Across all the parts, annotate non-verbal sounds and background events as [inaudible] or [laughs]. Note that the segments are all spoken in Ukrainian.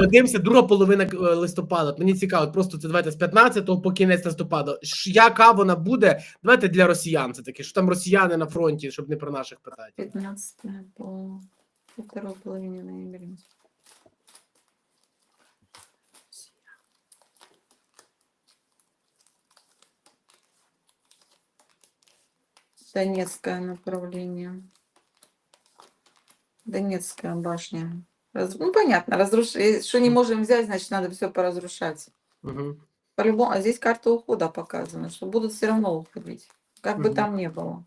Подивимося, друга половина е, листопада. Мені цікаво, просто це давайте з 15 по кінець листопада. Яка вона буде? Давайте для росіян це таке, що там росіяни на фронті, щоб не про наших питати. 15 по, второй половине ноября. Донецкое направление. Донецкая башня. Раз- Ну, понятно, разруш... э, Что не можем взять, значит, надо все поразрушать. Угу. По-любому, а здесь карта ухода показана, что будут все равно уходить, как бы Мгм. там ни было.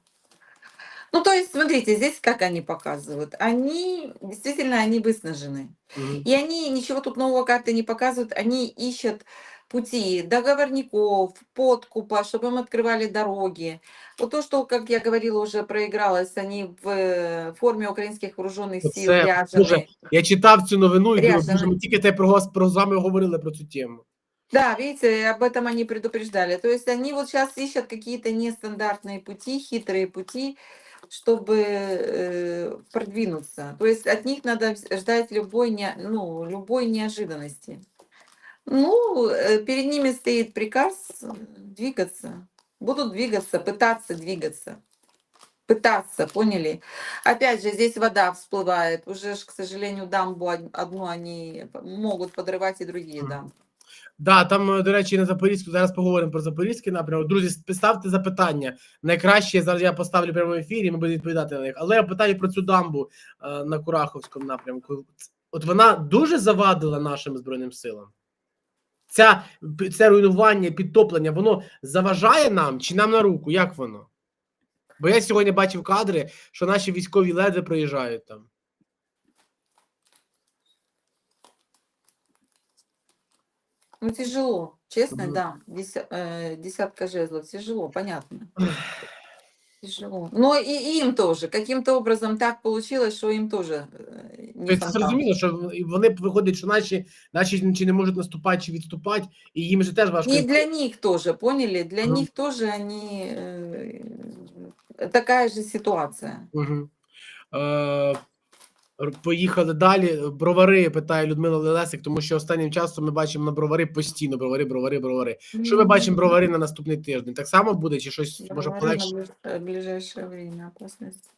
Ну, то есть, смотрите, здесь как они показывают. Они, действительно, они выснажены. И они ничего тут нового карты не показывают. Они ищут пути договорников, подкупа, чтобы им открывали дороги. Вот то, что, как я говорила, уже проигралось, они в э, форме украинских вооруженных сил Оце ряжены. дуже- Я читав цю новину і думав, Ряжений. боже, ми тільки те про вас про з вами говорили про цю тему. Да, видите, об этом они предупреждали. То есть они вот сейчас ищут какие-то нестандартные пути, хитрые пути, чтобы э, продвинуться. То есть от них надо вз- ждать любой, не, ну, любой неожиданности. Ну, э, перед ними стоит приказ э, двигаться. Будут двигаться, пытаться двигаться. Пытаться, поняли? Опять же, здесь вода всплывает. Уже, ж, к сожалению, дамбу од- одну они могут подрывать и другие Мгм. дамбы. Да, там, е, до речі, на Запорізьку, зараз поговоримо про Запорізький напрямок. Друзі, ставте запитання. Найкраще зараз я поставлю прямо в ефірі, ми будемо відповідати на них. Але я питаю про цю дамбу е, на Кураховському напрямку. От вона дуже завадила нашим збройним силам. Ця, це руйнування, підтоплення, воно заважає нам чи нам на руку? Як воно? Бо я сьогодні бачив кадри, що наші військові ледве проїжджають там. Ну, тяжело, честно, да. Э, десятка жезлов, тяжело, понятно. [laughs] Тяжело. Но и им тоже. Каким-то образом так получилось, что им тоже э, не Тобто зрозуміло, що вони виходять, що наші, наші чи не можуть наступати, чи відступати, і їм же теж важко. И для них теж, поняли? Для угу. них тоже вони, э, такая же ситуация. Угу. Е, поїхали далі. Бровари питає Людмила Лелесик, тому що останнім часом ми бачимо на бровари постійно бровари, бровари, бровари. Що ми бачимо бровари на наступний тиждень? Так само буде, чи щось може полегше? ближ- э, ближайшее время опасность.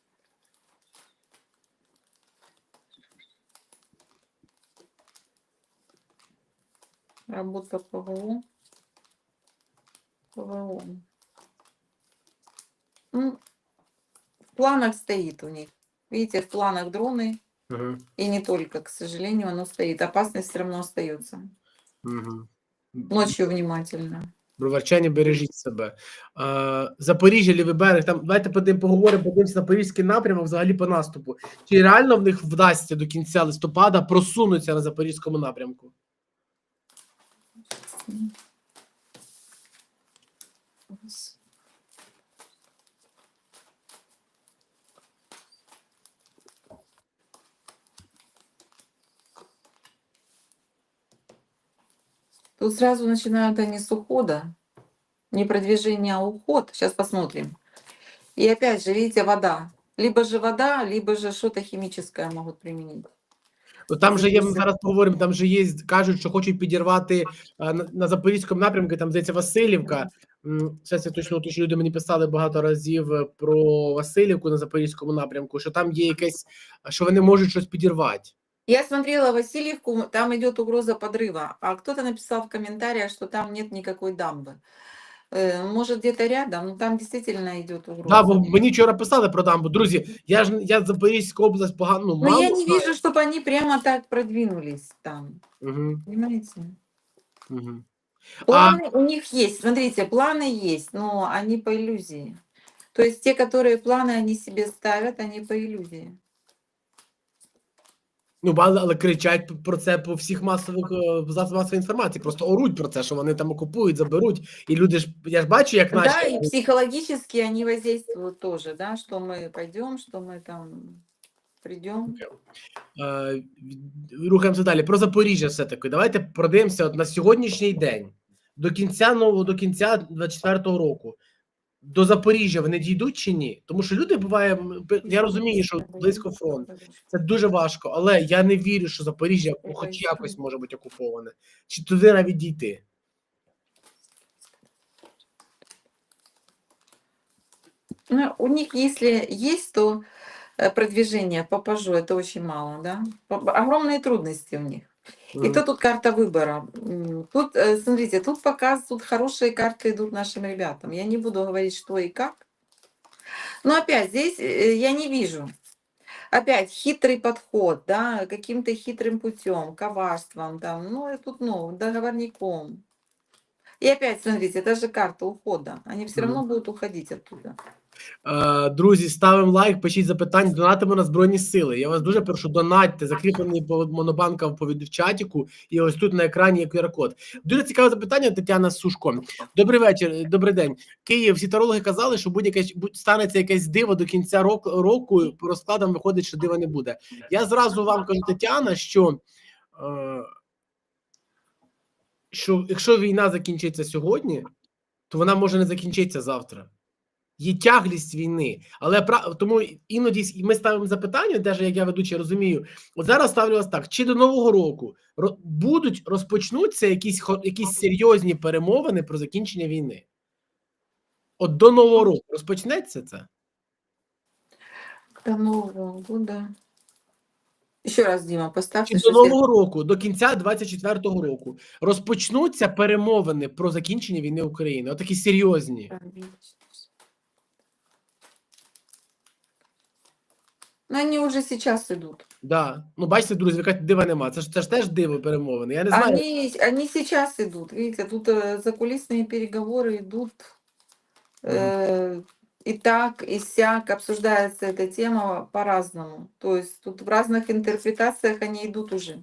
Работа ПВО. ПВО. Ну, в планах стоит у них. Видите, в планах дроны, Угу. и не только, к сожалению, оно стоит. Опасность все равно остается. Угу. Ночью внимательно. Броварчані, бережіть себе. Е, Запоріжжя, лівий берег. Там давайте поговоримо, подивимося на Запорізький напрямок взагалі по наступу. Чи реально в них вдасться до кінця листопада просунутися на запорізькому напрямку? Тут сразу начинают они с ухода. Не продвижение, а уход. Сейчас посмотрим. И опять же, видите, вода. Либо же вода, либо же что-то химическое могут применить. Ну, там же є, ми зараз поговоримо, там же є, кажуть, що хочуть підірвати а, на, на Запорізькому напрямку, там здається Васильівка. Це я точно, що люди мені писали багато разів е, про Васильівку на Запорізькому напрямку, що там є якесь, що вони можуть щось підірвати. Я смотрела Васильевку, там идет угроза подрыва, а кто-то написал в комментариях, что там нет никакой дамбы. Э, Может, где-то рядом, но там действительно идет угроза. Да, бо мені вчора писали про дамбу. Друзі, я ж я Запорізьку область погано ну, но мало я не знаю. вижу, чтобы они прямо так продвинулись там. Угу, Понимаете? угу. Планы у них есть, смотрите, планы есть, но они по иллюзии. То есть те, которые планы они себе ставят, они по иллюзии. Ну, але, але кричать про це по всіх масових е, засобах масової інформації. Просто оруть про це, що вони там окупують, заберуть. І люди ж я ж бачу, як наші Да, и психологически они воздействуют тоже, да, что мы пойдем, что мы там придем. Е, Рухаємося далі. Про Запоріжжя все-таки. Давайте продивимося от на сьогоднішній день. До кінця нового, до кінця 24-го року до Запоріжжя вони дійдуть чи ні? Тому що люди буває, м, п- я розумію, що близько фронт. Це дуже важко, але я не вірю, що Запоріжжя хоч якось може бути окуповане, чи туди навіть дійти. Ну, у них, если есть, то э, продвижение по пажу это очень мало, да? По- Огромные трудности у них. И то тут карта выбора. Тут, э, смотрите, тут показ, тут хорошие карты идут нашим ребятам. Я не буду говорить, что и как. Но опять здесь э, я не вижу. Опять хитрый подход, да, каким-то хитрым путем, коварством, там, ну, и тут, ну, договорником. И опять, смотрите, это же карта ухода. Они все Мгм. равно будут уходить оттуда. Е, Друзі, ставимо лайк, пишіть запитання, донатимо на Збройні Сили. Я вас дуже прошу, донатьте, закріплений по монобанка в чатіку, і ось тут на екрані є QR-код. Дуже цікаве запитання, Тетяна Сушко. Добрий вечір, добрий день. Київ, всі тарологи казали, що будь-яке станеться якесь диво до кінця року по розкладам виходить, що дива не буде. Я зразу вам кажу, Тетяна, що, е, що якщо війна закінчиться сьогодні, то вона може не закінчитися завтра. Є тяглість війни, але тому іноді ми ставимо запитання, теж як я ведучий розумію. От зараз ставлю вас так: чи до нового року будуть розпочнуться якісь якісь серйозні перемовини про закінчення війни? От до нового року розпочнеться це? До Нового года. Еще раз, Дима, поставьте. Чи до нового року, до кінця 24-го року, розпочнуться перемовини про закінчення війни України? Отакі серйозні. се- Но они уже сейчас идут. Да. Ну, бачите, друзі, ви кажете, дива нема. Це ж це ж теж диво перемовини. Я не знаю. Они, они сейчас идут. Видите, тут э, закулисные переговоры идут. э, и так, и сяк обсуждается эта тема по-разному. То есть тут в разных интерпретациях они идут уже.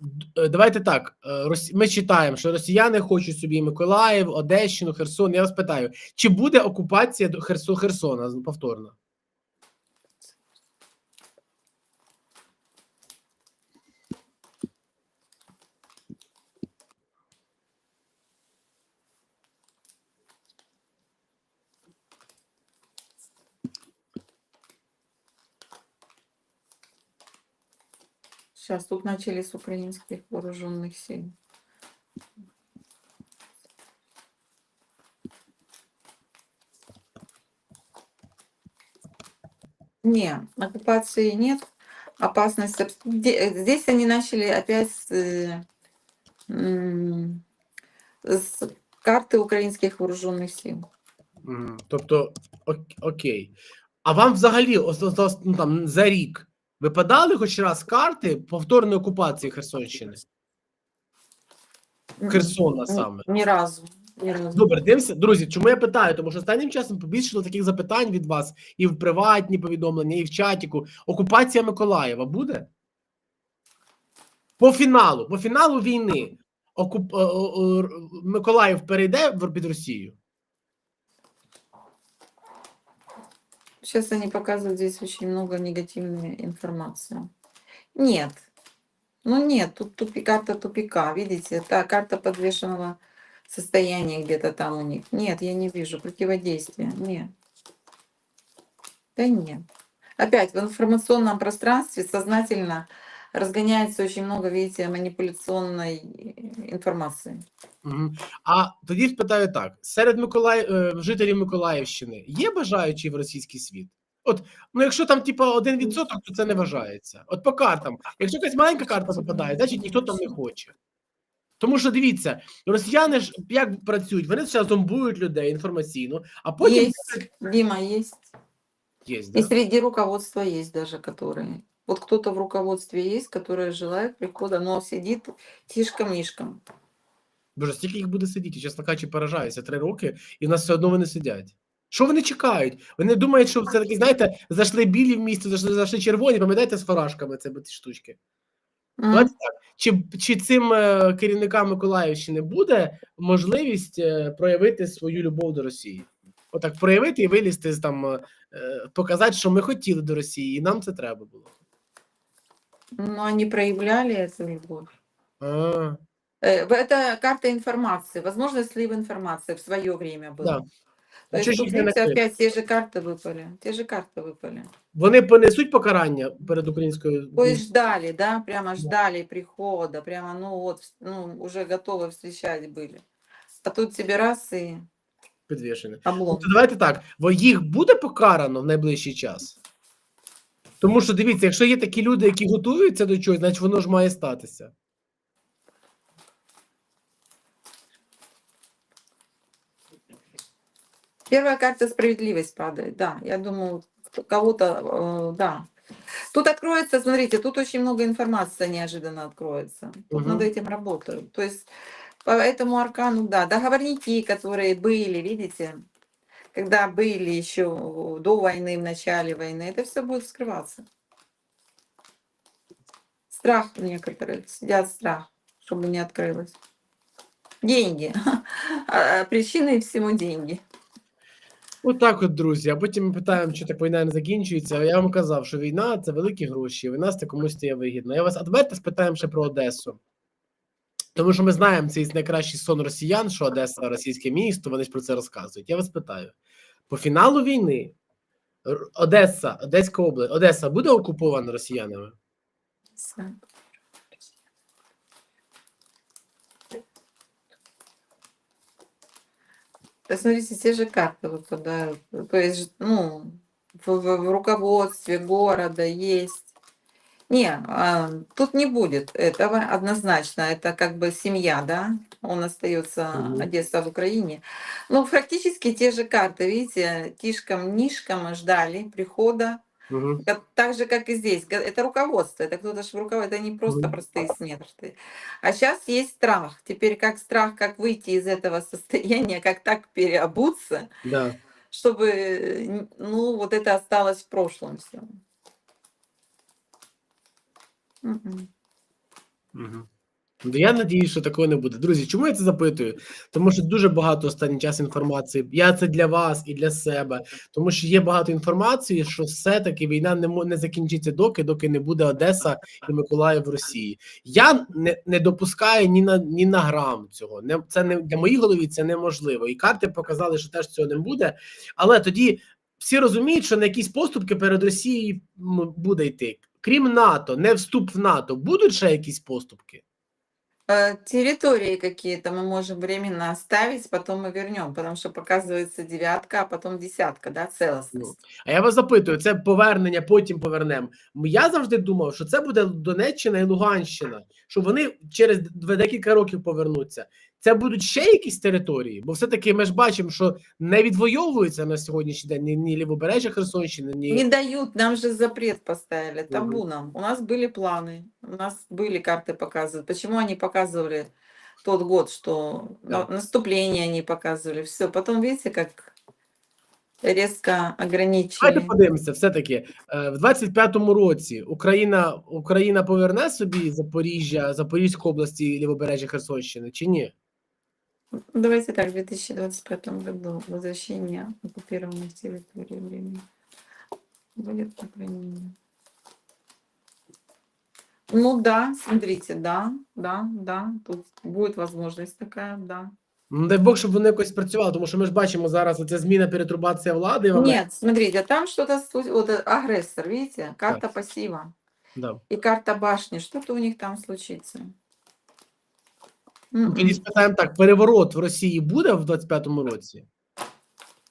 Д- е, Давайте так. е, Рос- Ми читаємо, що росіяни хочуть собі Миколаїв, Одещину, Херсон. Я вас питаю, чи буде окупація до Херсо, Херсона з- повторно? Сейчас тут начали с украинских вооруженных сил. Не, оккупации нет. Опасность. Здесь они начали опять с, карты украинских вооруженных сил. Тобто, ок- окей. А вам взагалі ну, там, за рік випадали хоч раз карти повторної окупації Херсонщини? Херсона саме. Ні разу. Ні разу. Добре, дивимося. Друзі, чому я питаю? Тому що останнім часом побільшало таких запитань від вас і в приватні повідомлення, і в чатіку. Окупація Миколаєва буде? По фіналу, по фіналу війни окуп... о- о- Р- Миколаїв перейде в під Росію? Сейчас они показывают здесь очень много негативной информации. Нет. Ну нет, тут тупи, карта тупика. Видите, та карта подвешенного состояния где-то там у них. Нет, я не вижу противодействия. Нет. Да нет. Опять в информационном пространстве сознательно разгоняется очень много, видите, манипуляционной э, информации. А тоді спитаю так: серед Миколаїв е, жителів Миколаївщини є бажаючі в російський світ? От, ну якщо там типа один відсоток, то це не вважається. От по картам, якщо якась маленька карта попадає, значить ніхто там не хоче. Тому що дивіться, росіяни ж як працюють, вони зараз зомбують людей інформаційно, а потім Дима, есть. є, И да? среди руководства есть даже, которые... Вот кто-то в руководстве есть, который желает прихода, но сидит тишком-мишком. Боже, стільки їх буде сидіти, чесно кажучи, поражаюся три роки, і в нас все одно вони сидять. Що вони чекають? Вони думають, що це такі, знаєте, зайшли білі в місто, зайшли, зайшли червоні, пам'ятаєте з фаражками це ці штучки. Давайте так. Чи, чи цим е, керівникам Миколаївщини буде можливість е, проявити свою любов до Росії? Отак проявити і вилізти там, е, показати, що ми хотіли до Росії, і нам це треба було. Но они проявляли эту любовь. А, Э, в- Это карта информации, возможно, слив информации в свое время был. Да. То А есть чого ж тут, їх не видите, накрили? опять те же карты выпали. Те же карты выпали. Вони понесуть покарання перед українською. То есть ждали, да, прямо ждали прихода, прямо, ну вот, ну, уже готовы встречать были. А тут тебе раз и підвішені. облом. То давайте так, бо їх буде покарано в найближчий час. Тому що дивіться, якщо є такі люди, які готуються до чогось, значить воно ж має статися. Первая карта справедливость падает, да. Я думаю, кто- кого-то, э, да. Тут откроется, смотрите, тут очень много информации неожиданно откроется. Тут Мгм. над этим работают. То есть по этому аркану, да, договорники, которые были, видите, когда были еще до войны, в начале войны, это все будет вскрываться. Страх у некоторых, сидят страх, чтобы не открылось. Деньги. [laughs] А Причиной всему деньги. Отак, от, друзі. А потім ми питаємо, чи так війна не закінчується. А я вам казав, що війна це великі гроші. Війна це комусь стає вигідно. Я вас, а давайте спитаємо ще про Одесу. Тому що ми знаємо цей найкращий сон росіян, що Одеса російське місто, вони ж про це розказують. Я вас питаю: по фіналу війни Одеса, Одеська область, Одеса буде окупована росіянами? Посмотрите, те же карты выпадают. То есть, ну, в, в- в руководстве города есть. Не, а, тут не будет этого однозначно. Это как бы семья, да? Он остается Мгм. Одесса в Украине. Ну, практически те же карты, видите, тишком-нишком ждали прихода Угу. Так же, как и здесь. Это руководство, это кто-то же руководит, это не просто Мгм. простые смерти. А сейчас есть страх. Теперь как страх, как выйти из этого [laughs] состояния, как так переобуться, Да. чтобы, ну, вот это осталось в прошлом все. Угу. Я надіюсь, що такого не буде. Друзі, чому я це запитую? Тому що дуже багато останній час інформації. Я це для вас і для себе. Тому що є багато інформації, що все-таки війна не не закінчиться доки, доки не буде Одеса і Миколаїв в Росії. Я не, не допускаю ні на ні на грам цього. Не це не для моїй голові це неможливо. І карти показали, що теж цього не буде. Але тоді всі розуміють, що на якісь поступки перед Росією буде йти Крім НАТО, не вступ в НАТО, будуть ще якісь поступки. Э, Территории какие-то мы можем временно оставить, потом мы вернем, потому что показывается девятка, а потом десятка, да, целостность. А я вас запитую, це повернення, потім повернемо. Я завжди думав, що це буде Донеччина і Луганщина, що вони через д- декілька років повернуться. Це будуть ще якісь території, бо все-таки ми ж бачимо, що не відвоюються на сьогоднішній день ні, ні лівобережжя Херсонщини, ні Не дают, нам же запрет поставили, Мгм. табу нам. У нас были планы, у нас были карты показывают. Почему они показывали тот год, что Да. на- наступление они показывали, все. Потом видите, как резко ограничили. Давайте подивимося, все-таки е, в 25-му році Україна Україна поверне собі Запоріжжя, Запорізьку області і лівобережжя Херсонщини чи ні? Давайте так, в 2025 году возвращение оккупированных территорий времени будет сохранение. Ну да, смотрите, да, да, да, тут будет возможность такая, да. Ну, дай Бог, щоб вони якось працювали, тому що ми ж бачимо зараз оця зміна перетрубація влади. в Америці. Нет, смотрите, там что-то, слу- вот э, агрессор, видите, карта пассива Да. и карта башни, что-то у них там случится. Ну, М-м. Тоді спитаємо так: переворот в Росії буде в 25-му році?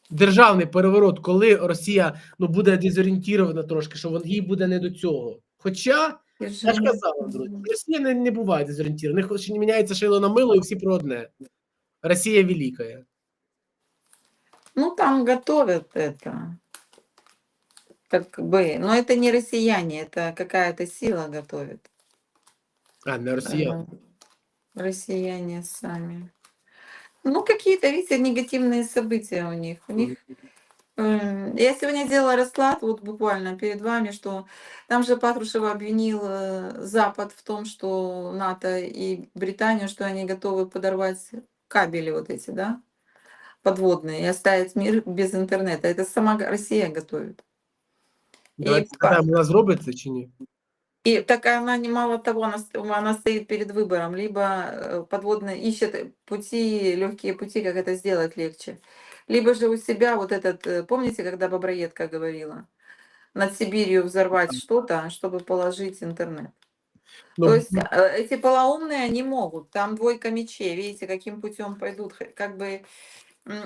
Державний переворот, коли Росія ну буде дезорієнтована трошки, що вон- їй буде не до цього. Хоча я ж Державный казав, вам, друзі, переворот. Росія не, не буває дезорієнтована. В них ще не міняється шило на мило, і всі про одне. Росія велика. Ну, там готовят это. Как бы, но это не россияне, это какая-то сила готовит. А, не Росія. Россияне сами. Ну, какие-то, видите, негативные события у них. У них М, Я сегодня делала расклад, вот буквально перед вами, что там же Патрушева обвинил э, Запад в том, что НАТО и Британию, что они готовы подорвать кабели вот эти, да, подводные, и оставить мир без интернета. Это сама Россия готовит. Спитаємо, вона зробить це чи ні? И так она не мало того, она, она стоит перед выбором, либо э, подводные ищет пути, легкие пути, как это сделать легче. Либо же у себя вот этот, э, помните, когда Боброедка говорила, над Сибирью взорвать что-то, чтобы положить интернет. Ну, То есть э, эти полоумные, они могут. Там двойка мечей. Видите, каким путем пойдут. Как бы,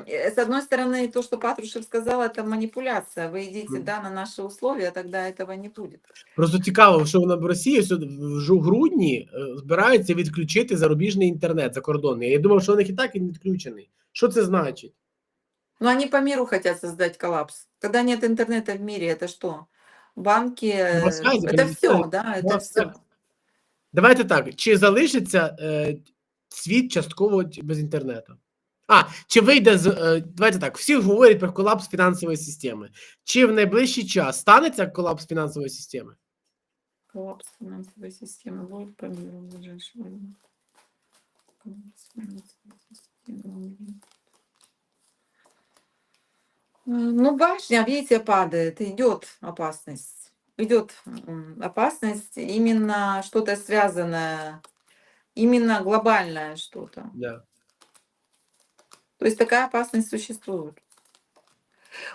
с одной стороны, то, что Патрушев сказал, это манипуляция. Вы идите, Мгм. да, на наши условия, тогда этого не будет. Просто цікаво, що вона в Росії що в жу- грудні е, збираються відключити зарубіжний інтернет закордонний. Я думав, що у них і так він відключений. Що це значить? Но они по миру хотят создать коллапс. Когда нет интернета в мире, это что? Банки, э, связи, это конечно, все, да, это Ну, все. Давайте так: чи залишиться е, світ частково т- без інтернету? А, чи вийде з. Е, давайте так, всі говорять про колапс фінансової системи. Чи в найближчий час станеться колапс фінансової системи? Коллапс финансовой системы будет по миру в ближайшее время. Коллапс финансовой системы. М, Ну, башня, видите, падает, идет опасность. Идет м, опасность, именно что-то связанное, именно глобальное что-то. Да. То есть такая опасность существует.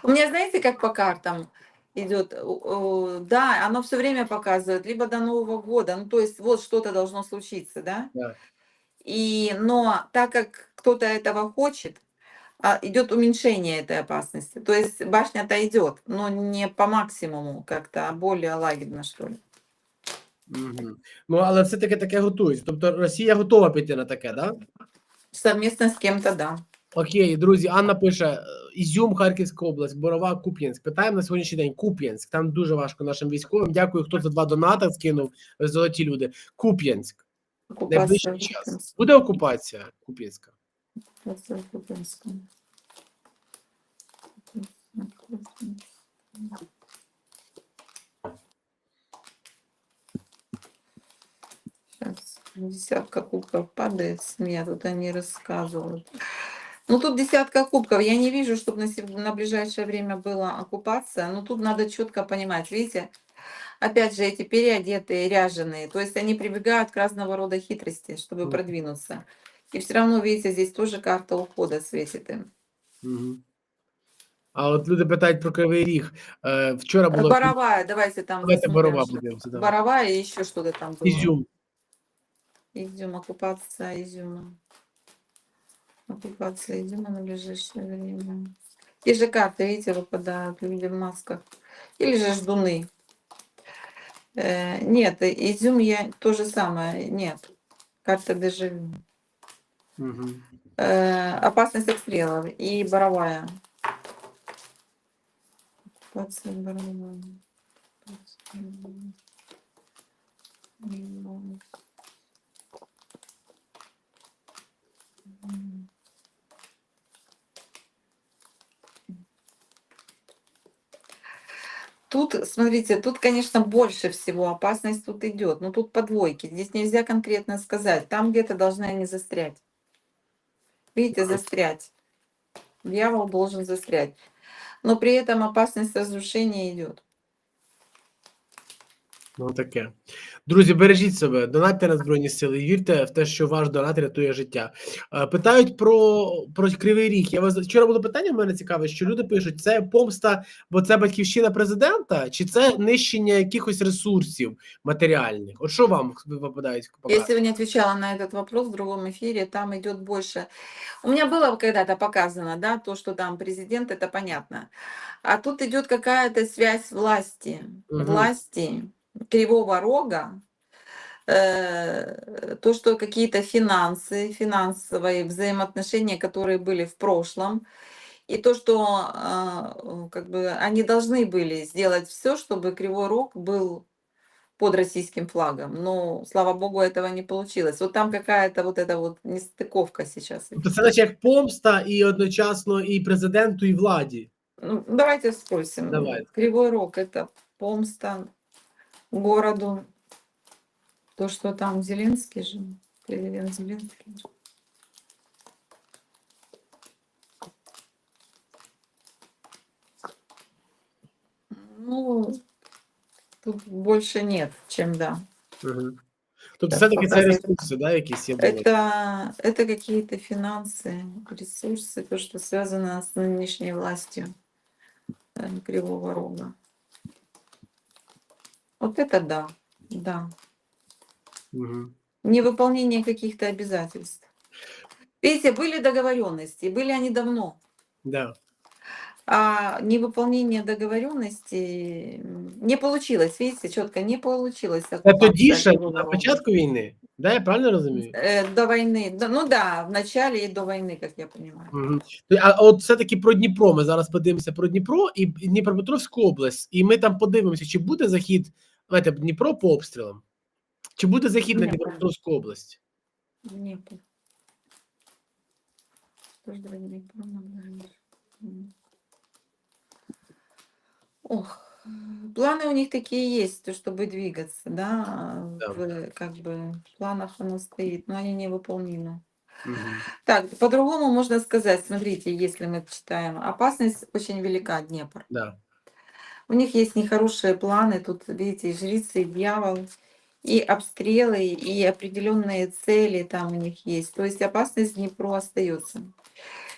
У меня, знаете, как по картам идет, да, оно все время показывает, либо до Нового года, ну то есть вот что-то должно случиться, да? Да. И, но так как кто-то этого хочет, а, идет уменьшение этой опасности. То есть башня-то идет, но не по максимуму как-то, а более лагідно, что ли. Угу. Ну, але все-таки таке готується. Тобто Росія готова піти на таке, да? Совместно с кем-то, да. Окей, друзі, Анна пише: е, Ізюм, Харківська область, Борова, Куп'янськ. Питаємо на сьогоднішній день. Куп'янськ. Там дуже важко нашим військовим. Дякую, хто за два доната скинув. Ви золоті люди. Куп'янськ. Найближчий час. Буде окупація Куп'янська? Куп'янська. Сейчас десятка кубков падает с меня, тут они рассказывают. Ну тут десятка кубков. Я не вижу, чтобы на, на ближайшее время была оккупация. Но тут надо четко понимать. Видите, опять же, эти переодетые, ряженые. То есть они прибегают к разного рода хитрости, чтобы Мгм. продвинуться. И все равно, видите, здесь тоже карта ухода светит им. Угу. А от люди питають про Кривий Ріг. Е, вчора було Боровая, давайте там. Давайте Борова давай. Боровая и еще что-то там было. Ізюм. Изюм, оккупация Изюма. Оккупация Изюма на ближайшее время. Те же карты, видите, выпадают, люди в масках. Или же ждуны. Э, нет, и- Изюм я то же самое, нет. Карта дежавю. Угу. Э, опасность обстрелов и боровая. Оккупация боровая. Оккупация боровая. М. Тут, смотрите, тут, конечно, больше всего опасность тут идет. Но тут по двойке. Здесь нельзя конкретно сказать. Там где-то должны они застрять. Видите, застрять. Дьявол должен застрять. Но при этом опасность разрушения идет. Ну таке. Друзі, бережіть себе, донатьте на Збройні Сили, і вірте в те, що ваш донат рятує життя. Е, Питають про, про Кривий Ріг. Я вас вчора було питання в мене цікаве, що люди пишуть: це помста, бо це батьківщина президента, чи це нищення якихось ресурсів матеріальних? От що вам випадають? Я сегодня отвечала на этот вопрос в другом эфире. Там идет больше. У меня было когда-то показано, да, то, что там президент, это понятно. А тут идет какая-то связь власти, Мгм. власти кривого рога, э, то, что какие-то финансы, финансовые взаимоотношения, которые были в прошлом, и то, что а, как бы они должны были сделать все, чтобы Кривой Рог был под российским флагом. Но, слава богу, этого не получилось. Вот там какая-то вот эта вот нестыковка сейчас. Тобто це наче як помста і одночасно і президенту, і владі. Ну, давайте спросим. Давай. Кривой Рог – это помста городу. То, что там Зеленский же, президент Зеленский. же. Ну, тут больше нет, чем да. Угу. Тобто Так, все-таки це показує. ресурси, да, якісь є були? Это, это какие-то финансы, ресурсы, то, что связано с нынешней властью э, Кривого Рога. Вот это да, да. Мгм. Невыполнение каких-то обязательств. Видите, были договоренности, были они давно. Да. А невыполнение договоренности не получилось, видите, четко не получилось. Це оккупация тоді ще Кривого на Рога. початку війни, да, я правильно розумію? Э, До войны, да, ну да, в начале и до войны, как я понимаю. Мгм. То- А от все-таки про Дніпро. Ми зараз подивимося про Дніпро і Дніпропетровську область, і ми там подивимося, чи буде захід знаєте, Дніпро по обстрілам, чи буде захід на Ні. Дніпропетровську область. Днепр. Тоже давай Днепр, наверное. М. Ох, планы у них такие есть, то чтобы двигаться, да, Да. в, как бы в планах оно стоит, но они невыполнимы. Мгм. Так, по-другому можно сказать, смотрите, если мы читаем, опасность очень велика, Днепр. Да. У них есть нехорошие планы, тут, видите, и жрицы, и дьявол, и обстрелы, и определенные цели там у них есть. То есть опасность Днепру остается.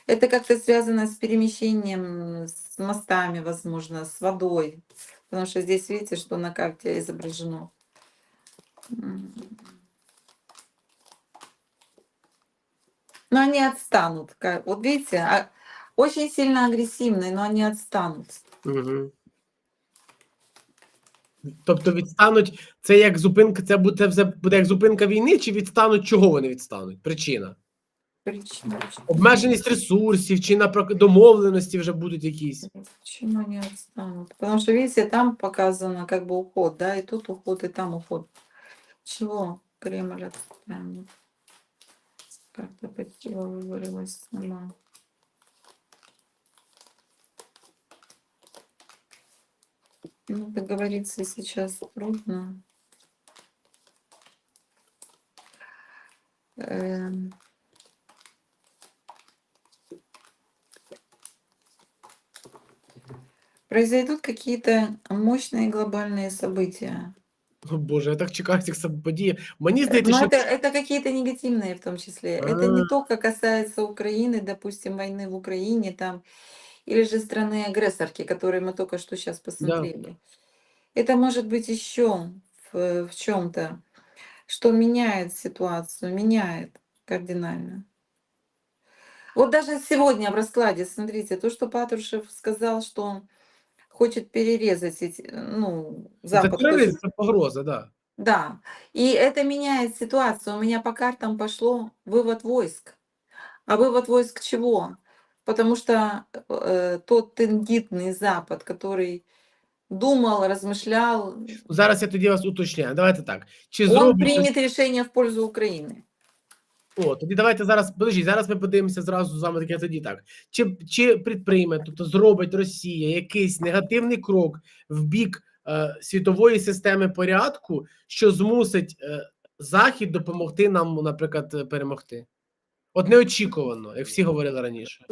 Это как-то связано с перемещением, с мостами, возможно, с водой. Потому что здесь видите, что на карте изображено. Но они отстанут. Вот видите, очень сильно агрессивные, но они отстанут. Угу. Тобто відстануть це як зупинка, це буде буде як зупинка війни, чи відстануть чого вони відстануть? Причина Причина. Обмеженість ресурсів, чи наприклад домовленості вже будуть якісь. Почему они отстанут? Потому что, видите, там показано как бы уход, да, и тут уход, и там уход. Чего Кремль отстанет? Карта почему вывалилась сама. Ну, договориться сейчас трудно. Эм. Произойдут какие-то мощные глобальные события. О Боже, я так чекаю цих сам- подій. Мені здається, Но що это, это какие-то негативные в том числе. Это не только касается Украины, допустим, войны в Украине там, или же страны-агрессорки, которые мы только что сейчас посмотрели. Это может быть еще в, в чем-то, что меняет ситуацию, меняет кардинально. Вот даже сегодня в раскладе, смотрите, то, что Патрушев сказал, что он хочет перерезать эти, ну, це Запад. хочет тероризм, це погроза, да. да, и это меняет ситуацию. У меня по картам пошло вывод войск. А вывод войск чего? Потому что э, тот тендитный Запад, который думал, размышлял, Зараз я тоді вас уточняю. Давайте так. Чи он зроблять примет решение в пользу Украины. О, тоді давайте зараз. Подождіть, зараз ми подивимося зразу з вами таке тоді так. Чи, чи підприйме, тобто зробить Росія якийсь негативний крок в бік е, світової системи порядку, що змусить е, Захід допомогти нам, наприклад, перемогти? От неочікувано, як всі говорили раніше.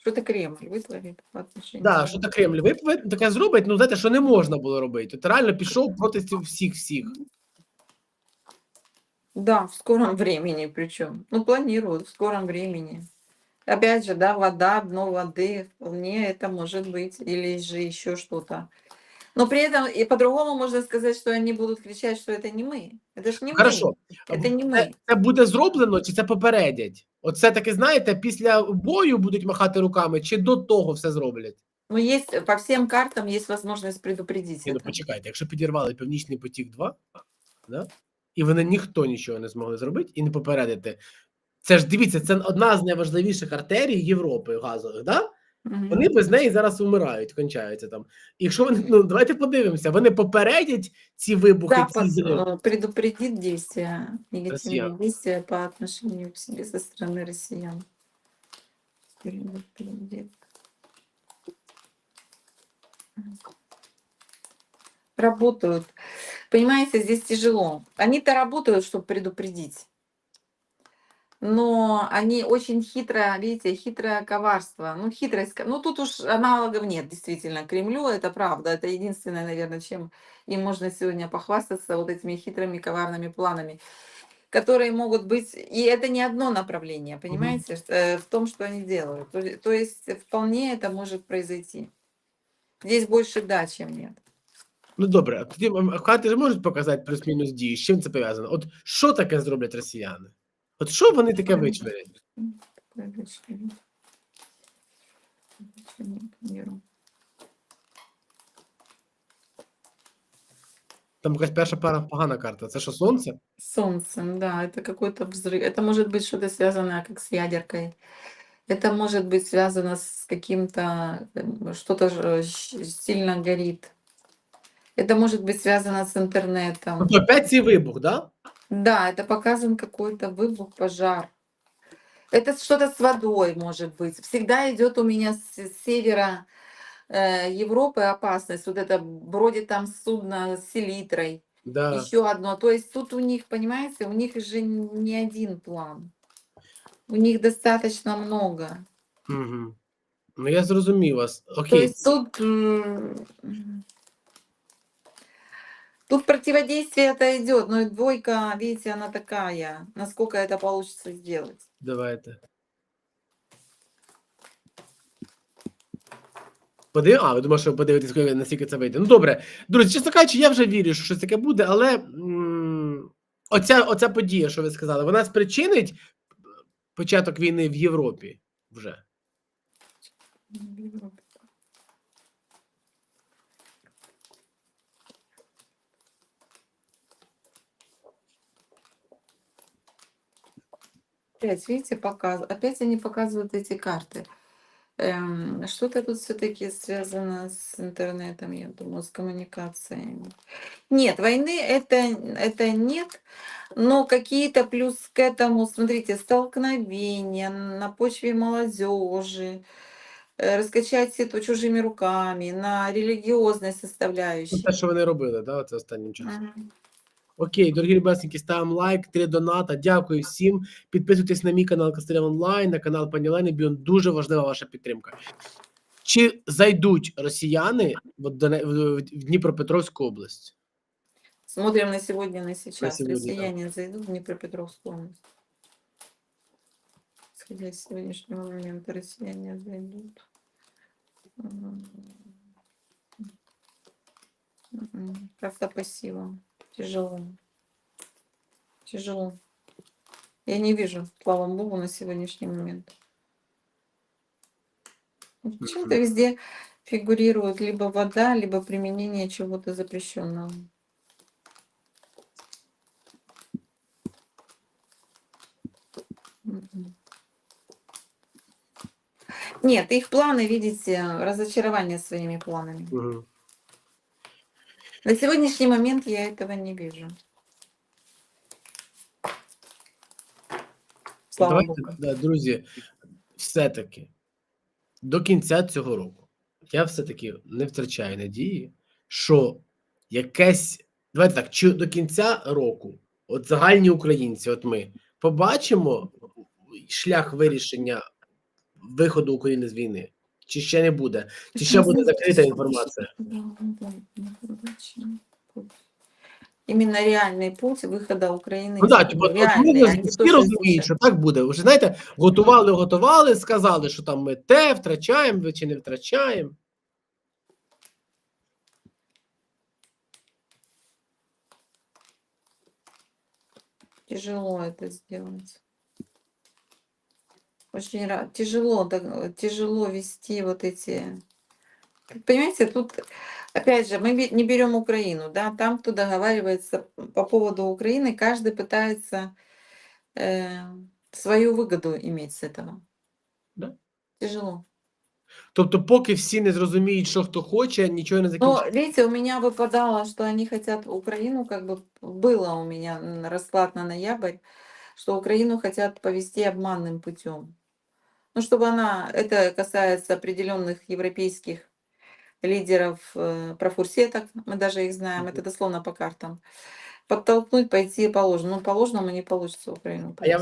Что-то Кремль вытворит по отношению. Да, що Западу. Кремль ви таке зробить, ну знаєте, що не можна було робити. От реально пішов проти всіх всіх. Да, в скором времени [laughs] причем. Ну, планируют в скором времени. Опять же, да, вода, дно воды, вполне это может быть. Или же еще что-то. Но при этом и по-другому можно сказать, что они будут кричать, что это не мы. Это ж не Хорошо. мы. Это не Це, мы. це буде зроблено, чи це попередять? Оце таки, знаєте, після бою будуть махати руками, чи до того все зроблять? Но есть, по всем картам есть возможность предупредить Ні, ну это. почекайте, якщо підірвали Північний потік 2, да? і вони ніхто нічого не змогли зробити і не попередити. Це ж дивіться, це одна з найважливіших артерій Європи газових, да? Мгм. Вони без неї зараз вмирають, кончаються там. І якщо вони, ну давайте подивимося, вони попередять ці вибухи, Запад ці зриви. э, предупредит действия, негативные Россиян. действия по отношению к себе со стороны россиян. Предупредит. Работают. Понимаете, здесь тяжело. Они-то работают, чтобы предупредить. но они очень хитро, видите, хитрое коварство. Ну, хитрость, ну, тут уж аналогов нет, действительно, Кремлю, это правда. Это единственное, наверное, чем им можно сегодня похвастаться, вот этими хитрыми коварными планами, которые могут быть, и это не одно направление, понимаете, э, в том, что они делают. То, то есть вполне это может произойти. Здесь больше да, чем нет. Ну добре, а тоді м, а карти ж можуть показати плюс-мінус дії. З чим це пов'язано? От що таке зроблять росіяни? От що вони таке Мгм. вичверять? Такое решение. Решение к миру. Там якась перша пара погана карта. Це що, сонце? Солнцем, да, это какой-то взрыв. Это может быть что-то связанное как с ядеркой. Это может быть связано с каким-то, эм, что-то ж- щ- сильно горит. Это может быть связано с интернетом. Тобто опять цей вибух, да? Да, это показан какой-то выбух, пожар. Это что-то с водой может быть. Всегда идет у меня с с севера э, Европы опасность. Вот это бродит там судно с селитрой. Да. Еще одно. То есть тут у них, понимаете, у них же не один план. У них достаточно много. Угу. Ну я зрозумів вас. То Окей. есть тут, м, тут противодействие это идет, но и двойка, видите, она такая. Насколько это получится сделать? Давайте. Подив... А, ви думаєте, що ви подивитесь, коли- наскільки це вийде. Ну добре. Друзі, чесно кажучи, я вже вірю, що щось таке буде, але м, оця, оця подія, що ви сказали, вона спричинить початок війни в Європі вже. В Опять, видите, показ... опять они показывают эти карты. Эм, что-то тут все-таки связано с интернетом, я думаю, с коммуникациями. Нет, войны это, это нет, но какие-то плюс к этому, смотрите, столкновения на почве молодежи, э, раскачать это чужими руками, на религиозной Ну, составляющей. те, що вони робили, да, це останнім часом. Окей, дорогі любесники, ставимо лайк, три доната. Дякую всім. Підписуйтесь на мій канал Костеля Онлайн, на канал пані Лени Біон. Дуже важлива ваша підтримка. Чи зайдуть росіяни в, Дніпропетровську область? Смотрим на сегодня, на сейчас. сегодня, да. Зайдут в Днепропетровскую область. Исходя из сегодняшнего момента, россияне зайдут. Как-то. Тяжело. Тяжело. Я не вижу, слава богу, на сегодняшний момент. Почему-то везде фигурирует либо вода, либо применение чего-то запрещенного. Нет, их планы, видите, разочарование своими планами. Угу. На сегодняшний момент я этого не вижу. Слава Давайте, Богу. да, друзі, все-таки до кінця цього року я все-таки не втрачаю надії, що якесь. Давайте так, чи до кінця року, от загальні українці, от ми побачимо шлях вирішення виходу України з війни, чи ще не буде, чи ще буде закрита інформація. Да, да, да, короче, путь. Именно реальный путь выхода Украины. Ну из так, войны. типу, от Реальный, ми а не то, всі что розуміють, що так буде. Вже знаєте, готували, готували, сказали, що там ми те втрачаємо, ви чи не втрачаємо. Тяжело это сделать. Очень ра- тяжело, да, тяжело вести вот эти. Тут, Понимаете, тут опять же мы бе- не берем Украину, да, там кто договаривается по поводу Украины, каждый пытается э, свою выгоду иметь с этого. Да. Тяжело. Тобто, поки всі не зрозуміють, що хто хоче, нічого не Но закінчиться. видите, у меня выпадало, что они хотят Украину, как бы было у меня м, расклад на ноябрь, что Украину хотят повести обманным путем. Ну, чтобы она, это касается определенных европейских лидеров э, профурсеток, мы даже их знаем, это дословно по картам, подтолкнуть пойти по ложному. Ну, по ложному не получится Украину. А я.